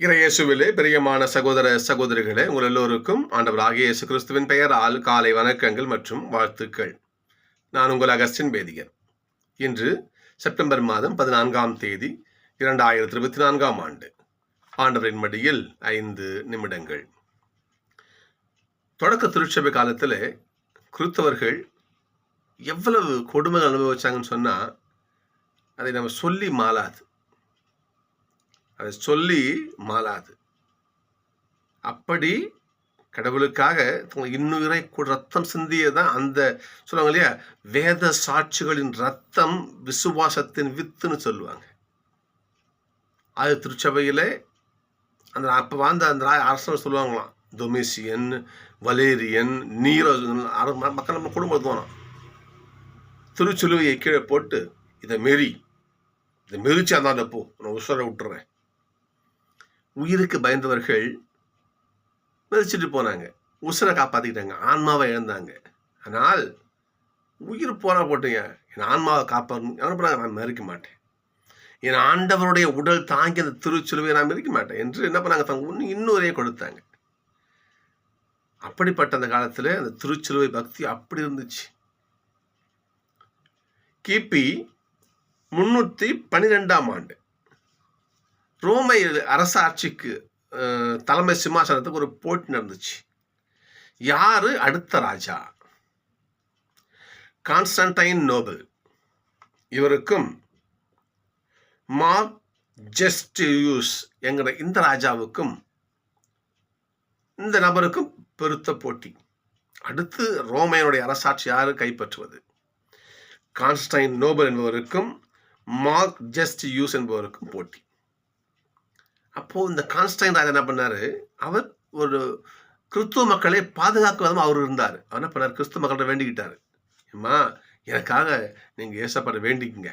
இறையேசுவிலே பிரியமான சகோதர சகோதரிகளே உங்கள் எல்லோருக்கும் ஆண்டவராகிய இயேசு கிறிஸ்துவின் பெயரால் காலை வணக்கங்கள் மற்றும் வாழ்த்துக்கள். நான் உங்கள் அகஸ்டின் பேதிகர். இன்று செப்டம்பர் மாதம் பதினான்காம் தேதி இரண்டாயிரத்தி இருபத்தி நான்காம் ஆண்டு. ஆண்டவரின் மடியில் ஐந்து நிமிடங்கள். தொடக்க திருச்சபை காலத்தில் கிறிஸ்தவர்கள் எவ்வளவு கொடுமைகள் அனுபவிச்சாங்கன்னு சொன்னால் அதை நம்ம சொல்லி மாலாது அதை சொல்லி மாறாது அப்படி கடவுளுக்காக இன்னுயிரை கு- ரத்தம் சிந்தியதான் அந்த சொல்லுவாங்க இல்லையா வேத சாட்சிகளின் ரத்தம் விசுவாசத்தின் வித்துன்னு சொல்லுவாங்க. அது திருச்சபையிலே அந்த அப்போ வாழ்ந்த அந்த அரசர் சொல்லுவாங்களாம் டொமிசியன் வலேரியன் நீரோ மக்கள் நம்ம குடும்பம் தோணும் திருச்சிலுவையை கீழே போட்டு இதை மெரி இதை மெரிச்சு அந்த பூ நான் உசுரை விட்டுறேன். உயிருக்கு பயந்தவர்கள் மதிச்சுட்டு போனாங்க. உசுரை காப்பாற்றிக்கிட்டாங்க ஆன்மாவை இழந்தாங்க. ஆனால் உயிர் போனால் போட்டுங்க. என் ஆன்மாவை காப்பாற்றணும் என்ன நான் மறிக்க மாட்டேன். என் ஆண்டவருடைய உடல் தாங்கி அந்த திருச்சிலுவை நான் மறிக்க மாட்டேன் என்று என்ன பண்ணாங்க? தங்க இன்னொரே கொடுத்தாங்க. அப்படிப்பட்ட அந்த காலத்தில் அந்த திருச்சிலுவை பக்தி அப்படி இருந்துச்சு. கிபி முன்னூற்றி பன்னிரெண்டாம் ஆண்டு. ரோமை அரசாட்சிக்கு ஆட்சிக்கு தலைமை சிம்மாசனத்துக்கு ஒரு போட்டி நடந்துச்சு. யாரு? அடுத்த ராஜா. Constantine Nobel. இவருக்கும் மார்க் ஜெஸ்டியூஸ் என்கிற இந்த ராஜாவுக்கும் இந்த நபருக்கும் பெருத்த போட்டி. அடுத்து ரோமையனுடைய அரசாட்சி யாரு? கைப்பற்றுவது. கான்ஸ்டைன் நோபல் என்பவருக்கும் மார்க் ஜஸ்ட் யூஸ் என்பவருக்கும் போட்டி. அப்போது இந்த கான்ஸ்டைன் ராஜா என்ன பண்ணார்? அவர் ஒரு கிறிஸ்துவ மக்களை பாதுகாக்குவதும் அவர் இருந்தார். அவர் என்ன பண்ணார்? கிறிஸ்துவ மக்கள்கிட்ட வேண்டிக்கிட்டார். அம்மா எனக்காக நீங்கள் ஏசப்பட வேண்டிக்குங்க.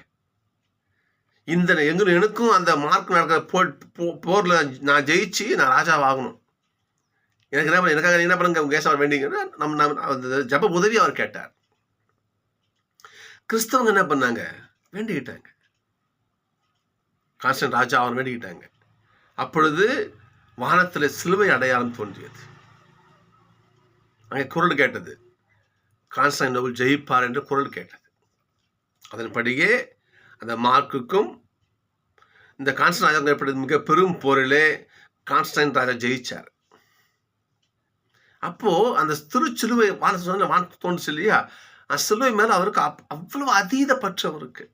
இந்த எங்க எனக்கும் அந்த மார்க் நடக்கிற போ- போரில் நான் ஜெயிச்சு நான் ராஜாவாகணும் எனக்கு என்ன பண்ண- எனக்காக என்ன பண்ணுங்க? உங்கள் ஏசப்பட வேண்டிங்கன்னா நம்ம நம்ம அந்த ஜப உதவி அவர் கேட்டார். கிறிஸ்தவங்க என்ன பண்ணாங்க? வேண்டிக்கிட்டாங்க. கான்ஸ்டன் ராஜா அவர் வேண்டிக்கிட்டாங்க. அப்பொழுது வானத்தில் சிலுவை அடையாளம் தோன்றியது. அங்கே குரல் கேட்டது. கான்ஸ்டன் நோபல் ஜெயிப்பார் என்று குரல் கேட்டது. அதன்படியே அந்த மார்க்குக்கும் இந்த கான்ஸ்டன் ராஜா ஏற்பட்டது மிக பெரும் போரிலே கான்ஸ்டன் ராஜா ஜெயிச்சார். அப்போது அந்த திருச்சிலுவை வான சொன்ன வான தோணுச்சு இல்லையா? அந்த சிலுவை மேலே அவருக்கு அப்- அவ்வளவு அதீத பற்று அவருக்கு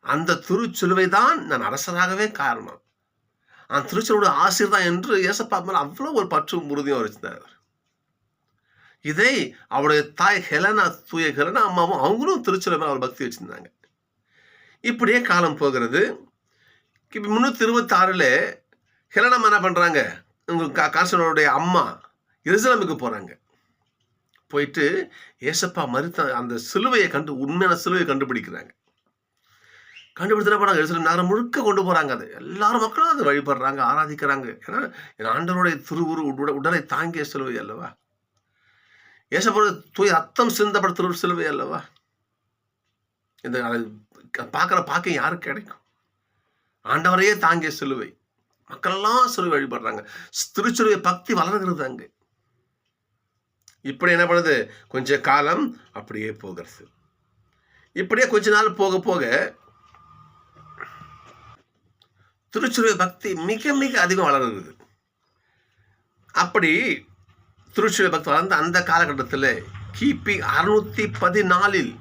அந்த திருச்சிலுவை தான் நான் அரசராகவே காரணம். அந்த திருச்சலோட ஆசிரியர் தான் என்று இயேசப்பா மேலே அவ்வளோ ஒரு பற்றும் உறுதியும் வச்சிருந்தார் இதை அவருடைய தாய் ஹெலனா தூய ஹெலனா அம்மாவும் அவங்களும் திருச்சிலை மேலே அவர் பக்தி வச்சிருந்தாங்க. இப்படியே காலம் போகிறது. இப்போ முந்நூற்றி இருபத்தி ஆறில் ஹெலனம் என்ன பண்ணுறாங்க உங்கள் காசனோடைய அம்மா எருசலமுக்கு போகிறாங்க போயிட்டு ஏசப்பா மறுத்த அந்த சிலுவையை கண்டு உண்மையான சிலுவையை கண்டுபிடிக்கிறாங்க. கண்டுபிடிச்சு போனாங்க எருசலேம் நகரம் முழுக்க கொண்டு போகிறாங்க அது. எல்லாரும் மக்களும் அதை வழிபடுறாங்க ஆராதிக்கிறாங்க. ஏன்னா என் ஆண்டவருடைய திருவுரு உட- உடலை தாங்கிய சிலுவை அல்லவா? ஏசப்போட தூய் அத்தம் சிந்தப்பட ஒரு சிலுவை அல்லவா? இந்த பார்க்குற பார்க்க யாருக்கு கிடைக்கும்? ஆண்டவரையே தாங்கிய சிலுவை. மக்களெல்லாம் சிலுவை வழிபடுறாங்க. திருச்சிலுவை பக்தி வளர்கிறது அங்கே. இப்படி என்ன பண்ணுது? கொஞ்ச காலம் அப்படியே போகிறது. இப்படியே கொஞ்ச நாள் போக போக திருச்சுருவை பக்தி மிக மிக அதிகம் வளர்ந்தது. அப்படி திருச்சுருவை பக்தி வளர்ந்த அந்த காலகட்டத்தில் கிபி அறுநூற்றி பதினாலில்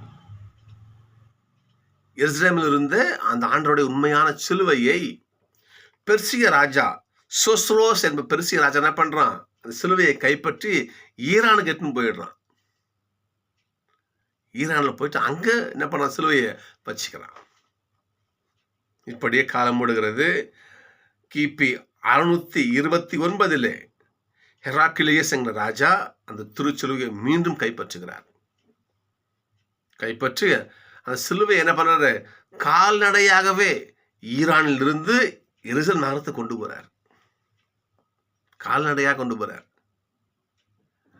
எருசலேமில் இருந்த அந்த ஆண்டருடைய உண்மையான சிலுவையை பெர்சிய ராஜா சொஸ்ரோஸ் என்ப பெருசிய ராஜா என்ன பண்ணுறான் அந்த சிலுவையை கைப்பற்றி ஈரானுக்கு எடுத்துன்னு போயிடுறான். ஈரானில் போயிட்டு அங்கே என்ன பண்ணுறான் சிலுவையை வச்சுக்கிறான். இப்படியே காலம் ஓடுகிறது. கிபி அறுநூத்தி இருபத்தி ஒன்பதிலே ஹெராக்கிலேயே என்கிற ராஜா அந்த திருச்சிலுவையை மீண்டும் கைப்பற்றுகிறார். கைப்பற்றி அந்த சிலுவை என்ன பண்றாரு? கால்நடையாகவே ஈரானில் இருந்து எரிசல் நகரத்தை கொண்டு போறார். கால்நடையாக கொண்டு போறார்.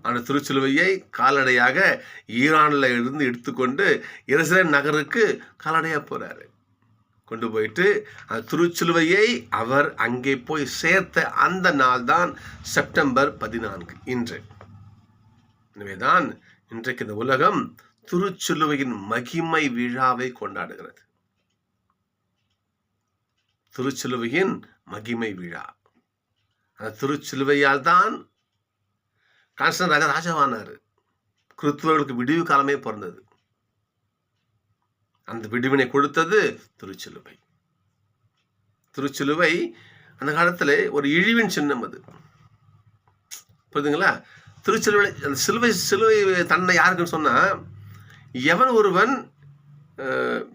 அந்த திருச்சிலுவையை கால்நடையாக ஈரானில் இருந்து எடுத்துக்கொண்டு எருசலேம் நகருக்கு கால்நடையாக போறாரு. கொண்டு போயிட்டு அந்த திருச்சிலுவையை அவர் அங்கே போய் சேர்த்த அந்த நாள் தான் செப்டம்பர் பதினான்கு இன்று. எனவேதான் இன்றைக்கு இந்த உலகம் திருச்சிலுவையின் மகிமை விழாவை கொண்டாடுகிறது. திருச்சிலுவையின் மகிமை விழா. அந்த திருச்சிலுவையால் தான் கான்ஸ்டன் ராஜா ராஜாவானார். கிறிஸ்துவர்களுக்கு விடிவு காலமே பிறந்தது. அந்த விடுவினை கொடுத்தது திருச்சிலுவை. திருச்சிலுவை அந்த காலத்தில் ஒரு இழிவின் சின்னம் அது. புரியுதுங்களா? திருச்சிலுவை அந்த சிலுவை சிலுவை தன்னை யாருக்குன்னு சொன்னால் எவன் ஒருவன்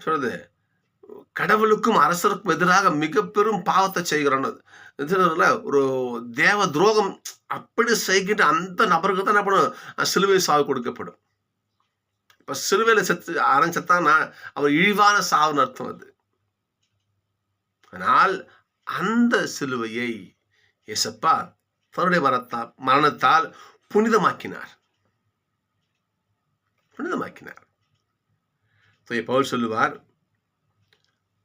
சொல்றது கடவுளுக்கும் அரசருக்கும் எதிராக மிக பெரும் பாவத்தை செய்கிறான் ஒரு தேவ துரோகம் அப்படி செய்கின்ற அந்த நபருக்கு தான் என்ன பண்ணும்? சிலுவை சாவு கொடுக்கப்படும். இப்போ சிலுவையில செத்து அரண் செத்தான்னா அவர் இழிவான சாவுன்னு அர்த்தம் அது. ஆனால் அந்த சிலுவையை எசப்பா தன்னுடைய மரத்தால் மரணத்தால் புனிதமாக்கினார். புனிதமாக்கினார். பவுல் சொல்லுவார்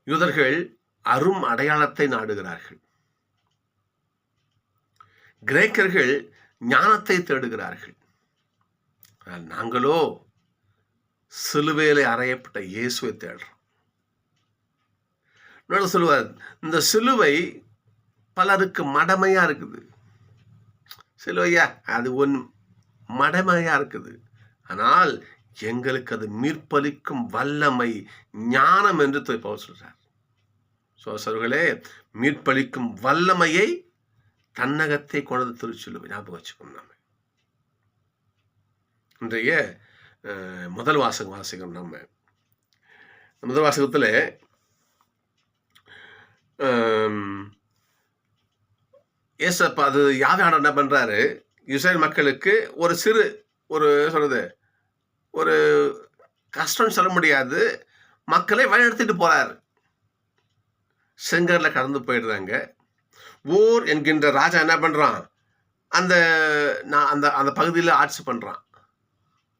யூதர்கள் அரும் அடையாளத்தை நாடுகிறார்கள். கிரேக்கர்கள் ஞானத்தை தேடுகிறார்கள். ஆனால் நாங்களோ சிலுவையிலே அறையப்பட்ட இயேசுவை தேடுறோம். இன்னொரு சொல்லுவார் இந்த சிலுவை பலருக்கு மடமையா இருக்குது. சிலுவையா? அது ஒன் மடமையா இருக்குது. ஆனால் எங்களுக்கு அது மீட்பளிக்கும் வல்லமை ஞானம் என்று தூய் சொல்கிறார் சோசர்களே மீட்பளிக்கும் வல்லமையை தன்னகத்தை கொண்டது திருச்சிலுவை. ஞாபகம் வச்சுக்கணும் நம்ம இன்றைய முதல் வாசகம் வாசகம் நம்ம. முதல் வாசகத்தில் ஏசப்பா அது யாதான என்ன பண்ணுறாரு இஸ்ரேல் மக்களுக்கு ஒரு சிறு ஒரு சொல்கிறது ஒரு கஷ்டம்னு சொல்ல முடியாது. மக்களை வழிநடத்திட்டு போகிறார் செங்கரில் கடந்து போயிடுறாங்க. ஊர் என்கின்ற ராஜா என்ன பண்ணுறான் அந்த நான் அந்த அந்த பகுதியில் ஆட்சி பண்ணுறான்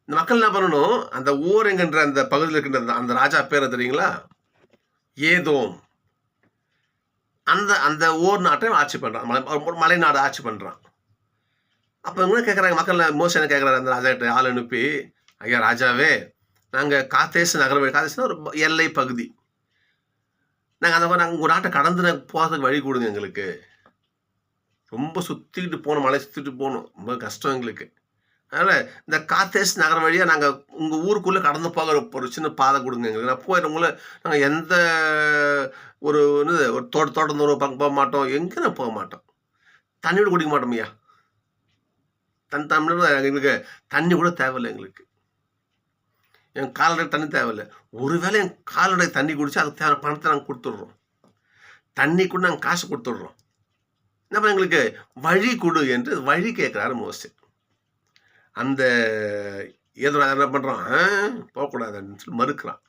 இந்த மக்கள் என்ன பண்ணணும்? அந்த ஊர் என்கின்ற அந்த பகுதியில் இருக்கின்ற அந்த- ராஜா பேரை தெரியுங்களா? ஏதோம். அந்த அந்த ஊர் நாட்டை ஆட்சி பண்ணுறான் மலை ஒரு மலைநாடு ஆட்சி பண்ணுறான் அப்போ இவங்க கேட்குறாங்க மக்கள் மோசம் கேட்குறாரு அந்த ராஜா கிட்ட ஆள் அனுப்பி ஐயா ராஜாவே நாங்கள் காத்தேச நகரம் காத்தேசனா ஒரு எல்லை பகுதி. நாங்கள் அந்த மாதிரி நாங்கள் உங்கள் நாட்டை கடந்து நாங்கள் போகிறதுக்கு வழி கொடுங்க எங்களுக்கு. ரொம்ப சுற்றிக்கிட்டு போகணும். மலை சுற்றிட்டு போகணும். ரொம்ப கஷ்டம் எங்களுக்கு. அதனால் இந்த காத்தேஸ் நகரம் வழியாக நாங்கள் உங்கள் ஊருக்குள்ளே கடந்து போகிற ஒரு சின்ன பாதை கொடுங்க எங்களுக்கு. நான் போயிடுற உங்களை நாங்கள் எந்த ஒரு என்னது ஒரு தோட்ட தோட்டம் ஒரு பக்கம் போக மாட்டோம். எங்கே போக மாட்டோம். தண்ணி கூட குடிக்க மாட்டோம் ஐயா. தன் தமிழ் எங்களுக்கு தண்ணி கூட தேவையில்லை எங்களுக்கு. என் கால்நடை தண்ணி தேவையில்லை. ஒருவேளை என் கால்நடை தண்ணி குடிச்சு அதுக்கு தேவை பணத்தை நாங்கள் கொடுத்துட்றோம். தண்ணி கூட நாங்கள் காசு கொடுத்துட்றோம். நம்ம எங்களுக்கு வழி கொடு என்று வழி கேட்குறாரு மோசே அந்த ஏதோ என்ன பண்ணுறான் போகக்கூடாதுன்னு சொல்லி மறுக்கிறான்.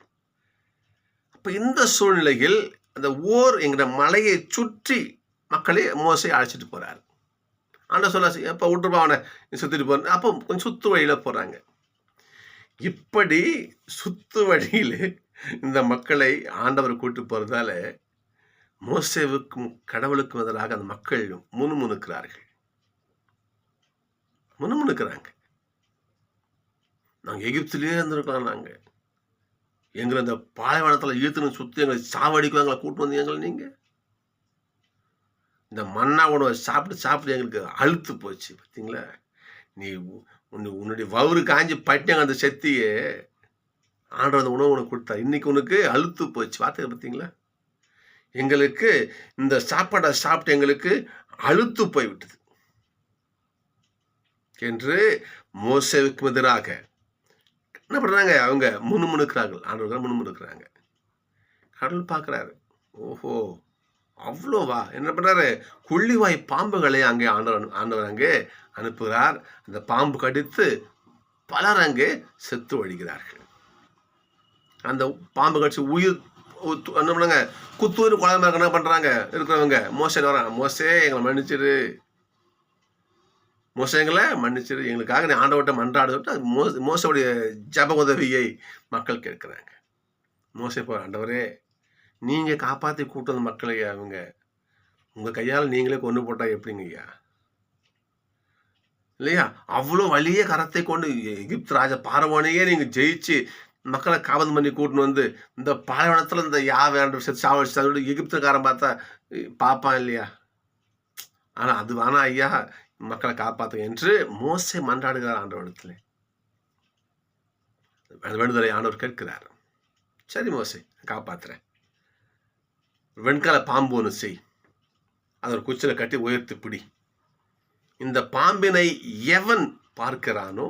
அப்போ இந்த சூழ்நிலையில் அந்த ஓர் என்கிற மலையை சுற்றி மக்களை மோசை அழைச்சிட்டு போகிறார் ஆண்ட சொல்ல எப்போ விட்டுருப்பா அவனை. சுற்றிட்டு போற அப்போ கொஞ்சம் சுத்து வழியில் போகிறாங்க இப்படி சுத்து வழியில் இந்த மக்களை ஆண்டவர் கூட்டு போகிறதால மோசேவுக்கும் கடவுளுக்கும் எதிராக அந்த மக்கள் முணுமுணுக்கிறார்கள். முணுமுணுக்கிறாங்க. நாங்கள் எகிப்திலேயே இருந்திருக்கலாம் நாங்கள் எங்களை இந்த பாலைவனத்தில் இழுத்துன்னு சுற்றி எங்களை சாவடிக்கும் எங்களை கூட்டு வந்து எங்களை நீங்கள் இந்த மண்ணா உணவை சாப்பிட்டு சாப்பிட்டு எங்களுக்கு அழுத்து போச்சு பார்த்தீங்களா நீ உன்னு உன்னுடைய வவுறு காஞ்சி பட்டினாங்க அந்த செத்தியே. ஆண்டவர் அந்த உணவு உனக்கு கொடுத்தா இன்றைக்கி உனக்கு அழுத்து போச்சு. வார்த்தை பார்த்தீங்களா எங்களுக்கு இந்த சாப்பாடை சாப்பிட்டு எங்களுக்கு அழுத்து போய்விட்டது. என்று மோசவுக்கு எதிராக என்ன பண்ணுறாங்க அவங்க முணுமுணுக்கிறார்கள். ஆண்டவர்கள் முணுமுணுக்கிறாங்க. கடவுள் பார்க்குறாரு. ஓஹோ அவ்வளோவா? என்ன பண்ணுறாரு கொள்ளிவாய் பாம்புகளை அங்கே ஆண்டவர் ஆண்டவர் அங்கே அனுப்புகிறார். அந்த பாம்பு கடித்து பலர் அங்கே செத்து வழிகிறார்கள் அந்த பாம்பு கடிச்சு உயிர் என்ன பண்ணாங்க? குத்தூர் குழந்தை என்ன பண்ணுறாங்க இருக்கிறவங்க. மோசே வரான் மோசே எங்களை மன்னிச்சிடு மோசங்களை மன்னிச்சிரு எங்களுக்காக நீ ஆண்டவட்ட மன்றாடுட்டு மோ மோசவுடைய ஜப உதவியை மக்கள் கேட்குறாங்க. மோசை போகிற ஆண்டவரே நீங்கள் காப்பாற்றி கூட்டு வந்த மக்களை அவங்க உங்கள் கையால் நீங்களே கொண்டு போட்டால் எப்படிங்க ஐயா இல்லையா? அவ்வளோ வலிய கரத்தை கொண்டு எகிப்து ராஜா பார்வோனையே நீங்கள் ஜெயிச்சு மக்களை காவல் பண்ணி கூட்டின்னு வந்து இந்த பாலைவனத்தில் இந்த யா வேண்ட சாவடிச்சு அதோட எகிப்துக்காரன் பார்த்தா பார்ப்பான் இல்லையா? ஆனால் அது வேணா ஐயா மக்களை காப்பாற்று என்று மோசை மன்றாடுகிறார் ஆண்டவரிடத்தில். வேண்டுதலை ஆண்டவர் கேட்கிறார். சரி மோசை காப்பாத்துறேன். வெண்கல பாம்பு ஒன்று செய். அதை ஒரு குச்சில கட்டி உயர்த்தி பிடி. இந்த பாம்பினை எவன் பார்க்கிறானோ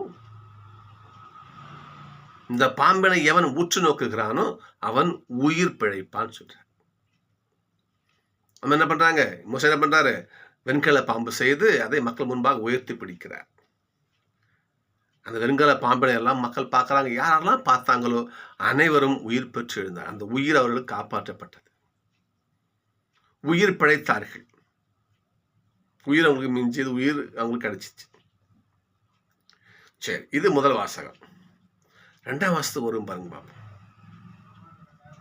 இந்த பாம்பினை எவன் உற்று நோக்குகிறானோ அவன் உயிர் பிழைப்பான்னு சொல்றான் அவன் என்ன பண்றாங்க? மோசை என்ன பண்றாரு? வெண்கல பாம்பு செய்து அதை மக்கள் முன்பாக உயர்த்தி பிடிக்கிறார். அந்த வெண்கல பாம்பினை எல்லாம் மக்கள் பார்க்குறாங்க. யாரெல்லாம் பார்த்தாங்களோ அனைவரும் உயிர் பெற்று எழுந்தார் அந்த உயிர் அவர்களுக்கு காப்பாற்றப்பட்டது. உயிர் பிழைத்தார்கள். உயிர் அவங்களுக்கு மிஞ்சியது உயிர் அவங்களுக்கு கிடைச்சிச்சு. சரி இது முதல் வாசகம். ரெண்டாம் வாசத்துக்கு வரும் பாருங்க பாப்போம்.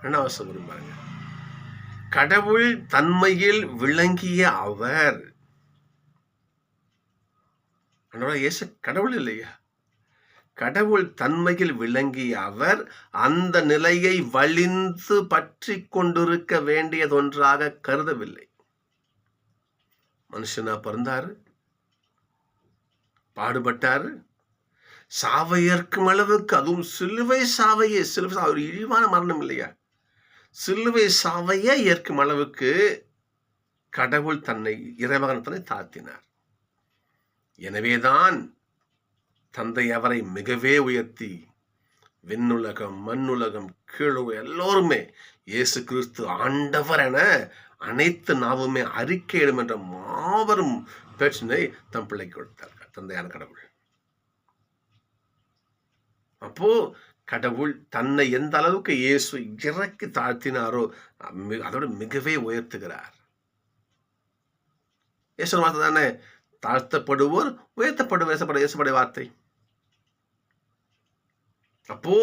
ரெண்டாம் வாசத்துக்கு வரும் பாருங்க. கடவுள் தன்மையில் விளங்கிய அவர் இயேசு கடவுள் இல்லையா? கடவுள் தன்மையில் விளங்கிய அவர் அந்த நிலையை வலிந்து பற்றி கொண்டிருக்க வேண்டியதொன்றாக கருதவில்லை. மனுஷனா பிறந்தாரு பாடுபட்டாரு சாவை ஏற்கும் அளவுக்கு அதுவும் சிலுவை சாவையே சிலுவை ஒரு இழிவான மரணம் இல்லையா? சிலுவை சாவையே ஏற்கும் அளவுக்கு கடவுள் தன்னை இறைமகன் தன்னை தாத்தினார் எனவேதான் தந்தை அவரை மிகவே உயர்த்தி விண்ணுலகம் மண்ணுலகம் கீழு எல்லோருமே இயேசு கிறிஸ்து ஆண்டவர் என அனைத்து நாவுமே அறிக்கையிடும் என்ற மாபெரும் பிரச்சனை தம் பிள்ளைக்கு கொடுத்தார்கள். தந்தையான கடவுள். அப்போ கடவுள் தன்னை எந்த அளவுக்கு இயேசு இறக்கி தாழ்த்தினாரோ அதோட மிகவே உயர்த்துகிறார். இயேசு வார்த்தை தானே தாழ்த்தப்படுவோர் உயர்த்தப்படுவோர் இயேசுடைய வார்த்தை. அப்போ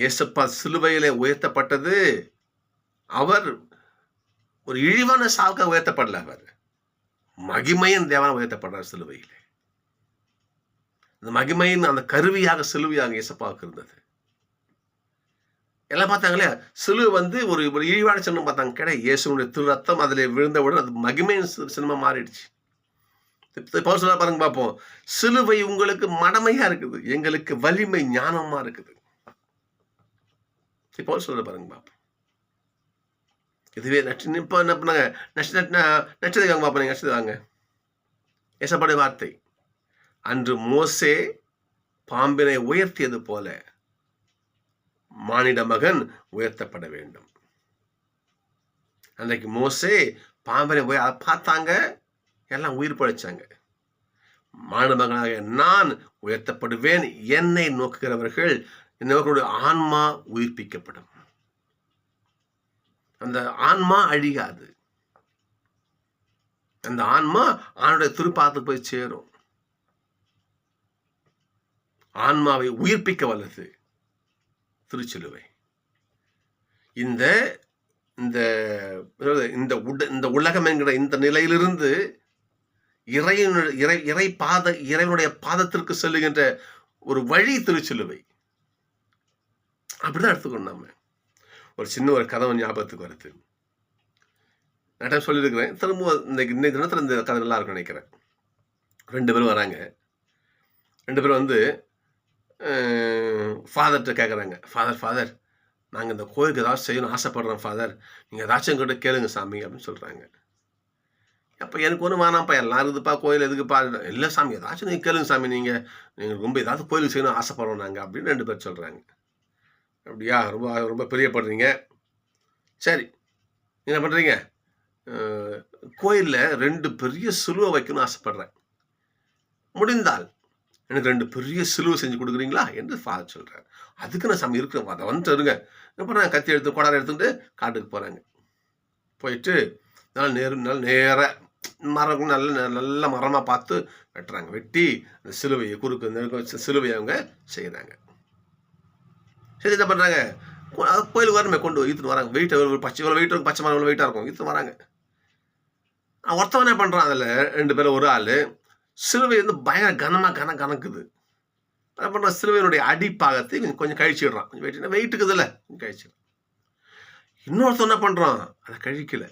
இயேசப்பா சிலுவையில உயர்த்தப்பட்டது. அவர் ஒரு இழிவான சாவுக்காக உயர்த்தப்படல அவர். மகிமையின் தேவன உயர்த்தப்படுறார் சிலுவையிலே. அந்த மகிமையின் அந்த கருவியாக சிலுவையாக இயேசப்பாவுக்கு இருந்தது. எல்லாம் பார்த்தாங்களே சிலுவை வந்து ஒரு ஒரு இழிவான சின்னம் பார்த்தாங்க. கிடையாது இயேசுடைய திரு ரத்தம் அதில் விழுந்தவுடன் அது மகிமையின் சினிமா மாறிடுச்சு. பவுல் சொல்ல பாருங்க பார்ப்போம். சிலுவை உங்களுக்கு மடமையா இருக்குது. எங்களுக்கு வலிமை ஞானமா இருக்குது. பவுல் சொல்ல பாருங்க பார்ப்போம். இதுவே நச்சு இப்போ என்ன பண்ணாங்க நச்சு நச்சதுக்கு வாங்க பார்ப்போம் நச்சது வாங்க. ஏசப்படைய வார்த்தை. அன்று மோசே பாம்பினை உயர்த்தியது போல மானிட மகன் உயர்த்தப்பட வேண்டும். அன்றைக்கு மோசே பாம்பினை பார்த்தாங்க. எல்லாம் உயிர் பழைச்சாங்க. மாணவர்களாக நான் உயர்த்தப்படுவேன் என்னை நோக்குகிறவர்கள் என்னவர்களுடைய ஆன்மா உயிர்ப்பிக்கப்படும். அந்த ஆன்மா அழியாது. அந்த ஆன்மா ஆணுடைய திருப்பாத்து போய் சேரும். ஆன்மாவை உயிர்ப்பிக்க வல்லது திருச்சிலுவை இந்த இந்த இந்த உட இந்த உலகம் என்கிற இந்த நிலையிலிருந்து இறைவனுடைய இறை இறை பாத இறைவனுடைய பாதத்திற்கு செல்லுகின்ற ஒரு வழி திருச்சிலுவை. அப்படிதான் எடுத்துக்கணும் நம்ம ஒரு சின்ன ஒரு கதை ஞாபகத்துக்கு வருது. நான் சொல்லியிருக்கிறேன். திரும்ப இந்த இன்னைக்கு தினத்தில் இந்த கதை நல்லா இருக்கும்னு நினைக்கிறேன். ரெண்டு பேரும் வராங்க. ரெண்டு பேரும் வந்து ஃபாதர்கிட்ட கேட்குறாங்க ஃபாதர் ஃபாதர் நாங்கள் இந்த கோயிலுக்கு ஏதாச்சும் செய்யணும் ஆசைப்படுறோம் ஃபாதர் நீங்கள் ஏதாச்சும் எங்கிட்ட கேளுங்க சாமி அப்படின்னு சொல்கிறாங்க அப்போ எனக்கு ஒன்றும் வேணாம்ப்பா எல்லாம் இருக்குதுப்பா கோயில் எதுக்குப்பா? இல்லை சாமி ஏதாச்சும் நீங்கள் கேளுங்க சாமி நீங்கள் நீங்கள் ரொம்ப ஏதாவது கோயிலுக்கு செய்யணும் ஆசைப்படுறோம் நாங்கள் அப்படின்னு ரெண்டு பேர் சொல்கிறாங்க அப்படியா? ரொம்ப ரொம்ப பிரியப்படுறீங்க. சரி என்ன பண்ணுறீங்க கோயிலில் ரெண்டு பெரிய சிலுவை வைக்கணும்னு ஆசைப்பட்றேன். முடிந்தால் எனக்கு ரெண்டு பெரிய சிலுவை செஞ்சு கொடுக்குறீங்களா? என்று ஃபாதர் சொல்கிறார் அதுக்கு நான் சாமி இருக்கிறேன் அதை வந்துட்டு இருங்க. இப்போ நான் கத்தி எடுத்து கொடாரம் எடுத்துகிட்டு காட்டுக்கு போகிறாங்க போயிட்டு நல்லா நேரு நல்லா நேராக மரம் நல்ல நல்ல மரமாக பார்த்து வெட்டுறாங்க. வெட்டி அந்த சிலுவையை குறுக்கு சிலுவையை அவங்க செய்கிறாங்க சரி என்ன பண்ணுறாங்க கோயிலுக்கு வரணுமே கொண்டு இழுத்துட்டு வராங்க. வெயிட் ஒரு பச்சை இவ்வளோ வெயிட் இருக்கும் பச்சை மரம் வெயிட்டாக இருக்கும் இழுத்துட்டு வராங்க. ஒருத்தவன் என்ன பண்ணுறான் அதில் ரெண்டு பேரும் ஒரு ஆள் சிலுவை வந்து பயங்கர கனமாக கன கணக்குது என்ன பண்ணுறான் சிலுவையினுடைய அடிப்பாகத்தை கொஞ்சம் கொஞ்சம் கழிச்சிடுறான் கொஞ்சம் வெயிட் வெயிட்டுக்குது இல்லை கொஞ்சம் கழிச்சிடுறான் இன்னொருத்தன் என்ன பண்ணுறான் அதை கழிக்கலை.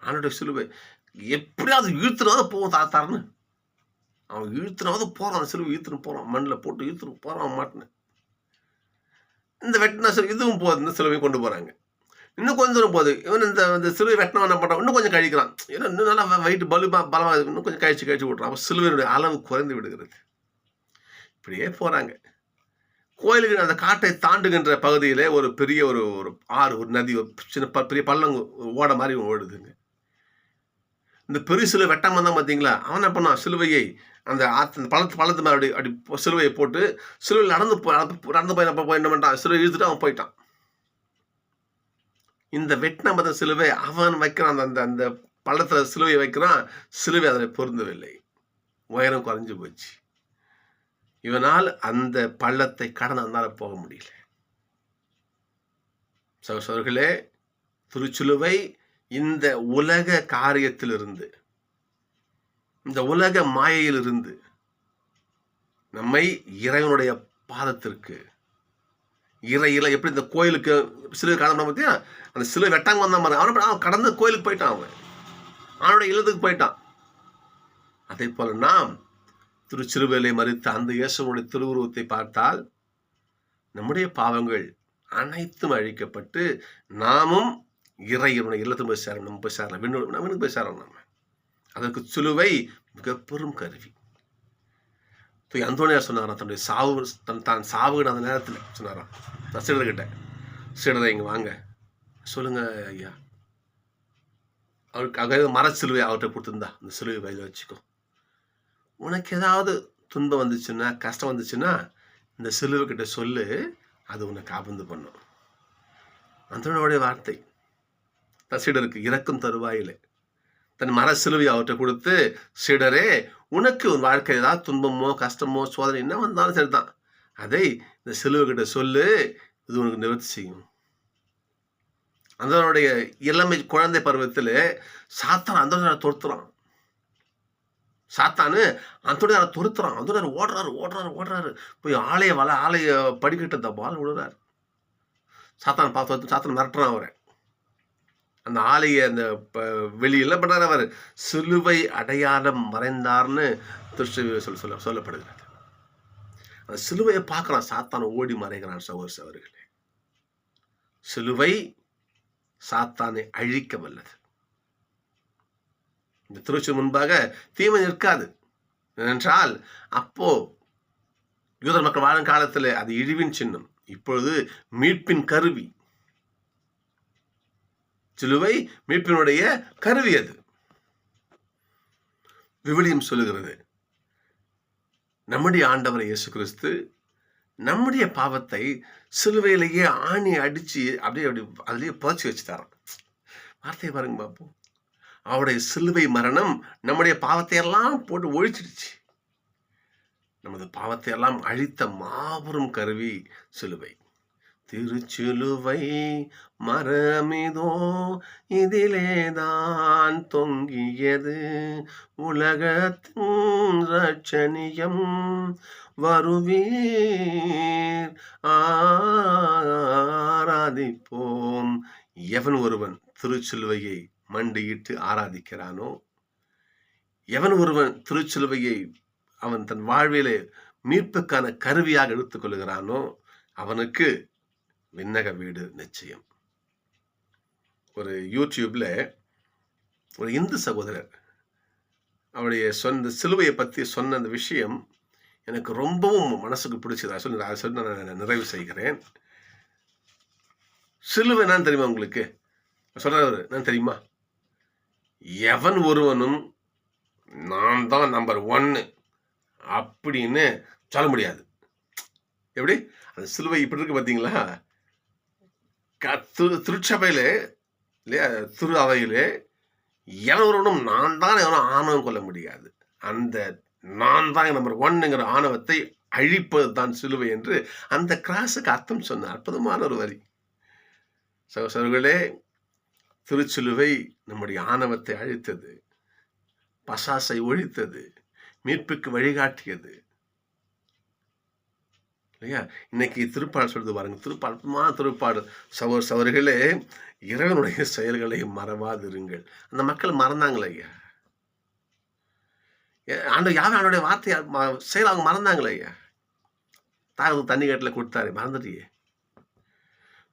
ஆனோட சிலுவை எப்படியாவது இழுத்துனாவது போவோம் தாத்தாருன்னு அவன் இழுத்துனாவது போகிறான் சிலுவை இழுத்துன்னு போகிறான் மண்ணில் போட்டு இழுத்துன்னு போகிறான் மாட்டுன்னு. இந்த வெட்டின சிலுவை இதுவும் போகுது இந்த சிலுவையை கொண்டு போகிறாங்க இன்னும் கொஞ்சம் தூரம் போகுது. இவன் இந்த இந்த சிலுவை வெட்டினவன் என்ன பண்ணுறான் இன்னும் கொஞ்சம் கழிக்கிறான். ஏன்னா இன்னும் நல்லா வெயிட் பலுமா பலமாக இன்னும் கொஞ்சம் கழிச்சு கழிச்சு விட்றான் அப்போ சிலுவையினுடைய அளவு குறைந்து விடுகிறது. இப்படியே போகிறாங்க கோயிலுக்கு அந்த காட்டை தாண்டுகின்ற பகுதியிலே ஒரு பெரிய ஒரு ஒரு ஆறு ஒரு நதி ஒரு சின்ன ப- பெரிய பள்ளம் ஓட மாதிரி ஓடுதுங்க. இந்த பெருசில் சிலுவை வெட்டம் வந்தான் பார்த்தீங்களா அவன் என்ன பண்ணான்? சிலுவையை அந்த ஆத்து அந்த பழத்து மேலே அப்படி அப்படி சிலுவையை போட்டு சிலுவையில் நடந்து போ நடந்து போய் அப்போ போய் என்ன பண்ணிட்டான்? சிலுவை இழுத்துட்டு அவன் போயிட்டான். இந்த வெட்டின மத சிலுவை அவன் வைக்கிறான் அந்த அந்த அந்த பள்ளத்தில் சிலுவையை வைக்கிறான் சிலுவை அதில் பொருந்தவில்லை. உயரம் குறைஞ்சு போச்சு. இவனால் அந்த பள்ளத்தை கடந்து அந்தால போக முடியல. சகோசர்களே திருச்சிலுவை இந்த உலக காரியத்திலிருந்து இந்த உலக மாயையிலிருந்து நம்மை இறைவனுடைய பாதத்திற்கு இறை இறை எப்படி இந்த கோயிலுக்கு சிலுவை கடந்த பார்த்தியா அந்த சிலுவை வெட்டாங்க வந்த மாதிரி அவனை அவன் கடந்த கோயிலுக்கு போயிட்டான் அவன். அவனுடைய இல்லத்துக்கு போயிட்டான். அதே போல நாம் திருச்சிறுவேலை மறித்த அந்த இயேசுவனுடைய திருவுருவத்தை பார்த்தால் நம்முடைய பாவங்கள் அனைத்தும் அழிக்கப்பட்டு நாமும் இறைவனுடைய எல்லாத்தையும் போய் சேரணும் நம்ம போய் சேரலாம். விண்ணு அவனுக்கு போய் சேரணும் நம்ம? அதற்கு சிலுவை மிக பெரும் கருவி. தூய் அந்தோனியார் சொன்னாராம் தன்னுடைய சாவு தன் தான் சாவுகிற அந்த நேரத்தில் சொன்னாராம். நான் சீடர்கிட்ட சீடரை இங்கே வாங்க. சொல்லுங்க ஐயா. அவருக்கு அங்கே மர சிலுவை அவர்கிட்ட கொடுத்துருந்தா அந்த சிலுவை வயதில் வச்சுக்கோ. உனக்கு ஏதாவது துன்பம் வந்துச்சுன்னா கஷ்டம் வந்துச்சுன்னா இந்த சிலுவை கிட்ட சொல்லு அது உன்னை காபந்து பண்ணும். அந்தனுடைய வார்த்தை சீடருக்கு இறக்கும் தருவாயிலே தன் மர சிலுவை அவர்கிட்ட கொடுத்து சீடரே உனக்கு உன் வாழ்க்கை ஏதாவது துன்பமோ கஷ்டமோ சோதனை என்ன வந்தாலும் சரிதான். அதை இந்த சிலுவை கிட்ட சொல்லு இது உனக்கு நிவர்த்தி செய்யும். அந்தவனுடைய இளமை குழந்தை பருவத்தில் சாத்தான் அந்த துரத்துறான். சாத்தானு அந்தோடைய துரத்துறான். அந்த ஓடுறாரு ஓடுறாரு ஓடுறாரு. போய் ஆலய வள ஆலய படிக்கட்டு அந்த பால் விடுறாரு சாத்தான் பார்த்து சாத்தான் மிரட்டுறான் அவரை. அந்த ஆலய அந்த ப- வெளியில பண்ணார் அவர் சிலுவை அடையாளம் மறைந்தார்னு திருஷ்டி சொல் சொல்ல சொல்லப்படுகிறது. அந்த சிலுவையை பார்க்குறான். சாத்தான் ஓடி மறைகிறான் சகோதர சவர்களே சிலுவை சாத்தானை அழிக்க வல்லது. இந்த திருச்சி முன்பாக தீமை நிற்காது. ஏனென்றால் அப்போ யூதர் மக்கள் வாழும் காலத்தில் அது இழிவின் சின்னம். இப்பொழுது மீட்பின் கருவி. சிலுவை மீட்பினுடைய கருவி அது. விவிலியம் சொல்லுகிறது நம்முடைய ஆண்டவர் இயேசு கிறிஸ்து நம்முடைய பாவத்தை சிலுவையிலேயே ஆணி அடித்து அப்படியே அப்படி அதுலேயே புதைச்சி வச்சுட்டாராம். வார்த்தையை பாருங்க பார்ப்போம் அவருடைய சிலுவை மரணம் நம்முடைய பாவத்தை எல்லாம் போட்டு ஒழிச்சிடுச்சு. நமது பாவத்தை எல்லாம் அழித்த மாபெரும் கருவி சிலுவை. திருச்சிலுவை மரமிதோ இதிலேதான் தொங்கியது. உலகத்தின் ரட்சணியம் வருவீர். ஆராதிப்போம். எவன் ஒருவன் திருச்சிலுவையை மண்டியிட்டு ஆராதிக்கிறானோ? எவன் ஒருவன் திருச்சிலுவையை அவன் தன் வாழ்விலே மீட்புக்கான கருவியாக எடுத்துக்கொள்கிறானோ? அவனுக்கு விண்ணக வீடு நிச்சயம். ஒரு யூடியூப்ல ஒரு இந்து சகோதரர் அவருடைய சொந்த சிலுவையை பற்றி சொன்ன அந்த விஷயம் எனக்கு ரொம்பவும் மனசுக்கு பிடிச்சது. அதை சொல்லி அதை சொல்லி நான் நிறைவு செய்கிறேன். சிலுவை நான் தெரியுமா உங்களுக்கு? சொல்றாரு நான் தெரியுமா? எவன் ஒருவனும் நான் தான் நம்பர் ஒன்னு அப்படின்னு சொல்ல முடியாது. எப்படி? அந்த சிலுவை இப்படி இருக்கு பார்த்தீங்களா க- திரு திருச்சபையிலே இல்லையா திரு அவையிலே எவனும் நான் தான் எவனும் ஆணவம் கொள்ள முடியாது. அந்த நான் தான் நம்பர் ஒன்னுங்கிற ஆணவத்தை அழிப்பது தான் சிலுவை என்று அந்த கிராஸுக்கு அர்த்தம் சொன்ன அற்புதமான ஒரு வரி. சகோசர்களே திருச்சிலுவை நம்முடைய ஆணவத்தை அழித்தது பசாசை ஒழித்தது மீட்புக்கு வழிகாட்டியது இல்லையா? இன்னைக்கு திருப்பாடு சொல்றது பாருங்க. திருப்பாடு திருப்பாடு சவர் சவர்களே இறைவனுடைய செயல்களை மறவாதிருங்கள். அந்த மக்கள் மறந்தாங்களே ஐயா. ஆண்டு யாரும் அவனுடைய வார்த்தையை செயல் அவங்க மறந்தாங்களே ஐயா. தாக்கு தண்ணி கட்டில் கொடுத்தாரு மறந்துட்டியே.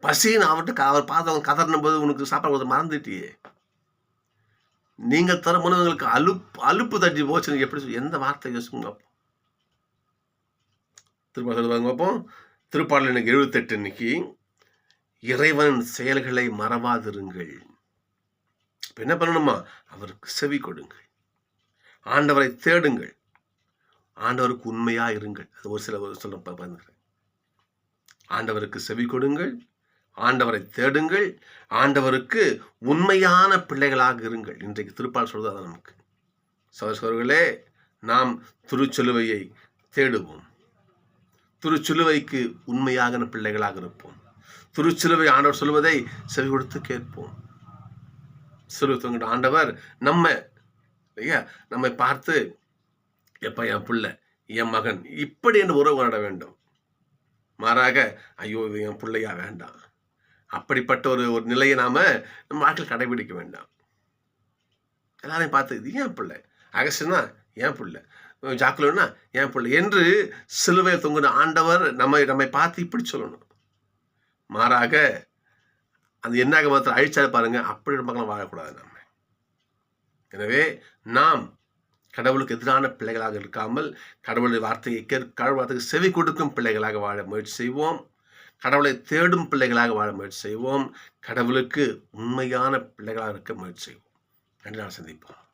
பசின்னு அவர்கிட்ட அவர் பார்த்தவங்க கதறின போது உனக்கு சாப்பாடு கொடுத்து மறந்துட்டியே. நீங்கள் தர முனவங்களுக்கு அலுப்பு அலுப்பு தட்டி போச்சுன்னு எப்படி எந்த வார்த்தை யோசிங்க திரும்ப சொல்லுவாங்க பார்ப்போம் திருப்பாடல் எனக்கு எழுபத்தெட்டு இன்னைக்கு. இறைவன் செயல்களை மறவாதிருங்கள். இப்போ என்ன பண்ணணுமா? அவருக்கு செவி கொடுங்கள். ஆண்டவரை தேடுங்கள். ஆண்டவருக்கு உண்மையாக இருங்கள். அது ஒரு சில சொல்ல ஆண்டவருக்கு செவி கொடுங்கள். ஆண்டவரை தேடுங்கள். ஆண்டவருக்கு உண்மையான பிள்ளைகளாக இருங்கள். இன்றைக்கு திருப்பால் சொல்றது நமக்கு. சகோதரர்களே நாம் திருச்சொலுவையை தேடுவோம். திருச்சிலுவைக்கு உண்மையாகின பிள்ளைகளாக இருப்போம். திருச்சிலுவை ஆண்டவர் சொல்வதை செவி கொடுத்து கேட்போம். சிலுவை ஆண்டவர் நம்ம ஐயா நம்மை பார்த்து எப்ப என் பிள்ளை என் மகன் இப்படி என்று உறவு நட வேண்டும். மாறாக ஐயோ இது என் பிள்ளையா வேண்டாம். அப்படிப்பட்ட ஒரு ஒரு நிலையை நாம நம்ம வாழ்க்கையில் கடைபிடிக்க வேண்டாம். எல்லாரையும் பார்த்து இது ஏன் பிள்ளை? அகசனா ஏன் பிள்ளை? ஜாக்குலன்னா என் பிள்ளை? என்று சிலுவையில் தொங்குன ஆண்டவர் நம்மை நம்மை பார்த்து இப்படி சொல்லணும். மாறாக அந்த என்னாக மாத்திரம் அழிச்சாரு பாருங்க அப்படி மக்களும் வாழக்கூடாது நம்ம. எனவே நாம் கடவுளுக்கு எதிரான பிள்ளைகளாக இருக்காமல் கடவுளுடைய வார்த்தையை கேட்க கடவுள் வார்த்தைக்கு செவி கொடுக்கும் பிள்ளைகளாக வாழ முயற்சி செய்வோம். கடவுளை தேடும் பிள்ளைகளாக வாழ முயற்சி செய்வோம். கடவுளுக்கு உண்மையான பிள்ளைகளாக இருக்க முயற்சி செய்வோம். நன்றி நாள் சந்திப்போம்.